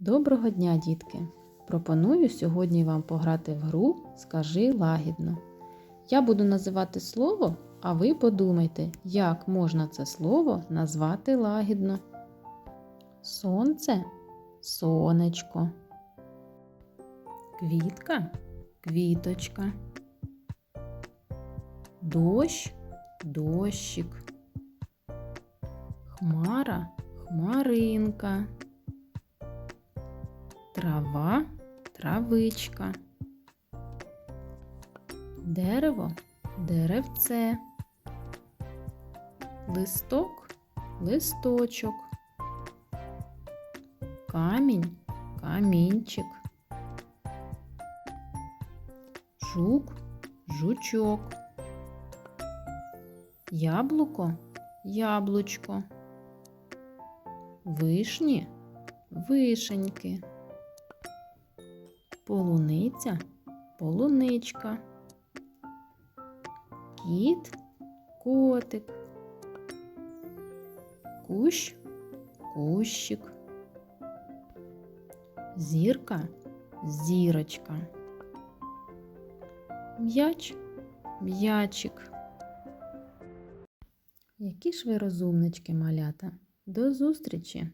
Доброго дня, дітки! Пропоную сьогодні вам пограти в гру Скажи лагідно. Я буду називати слово, а ви подумайте, як можна це слово назвати лагідно. Сонце сонечко. Квітка квіточка. Дощ дощик. Хмара хмаринка. Трава травичка. Дерево деревце. Листок листочок. Камінь камінчик. Жук жучок. Яблуко яблучко. Вишні вишеньки. Полуниця полуничка. Кіт котик. Кущ кущик. Зірка зірочка. М'яч м'ячик. Які ж ви розумнички, малята. До зустрічі!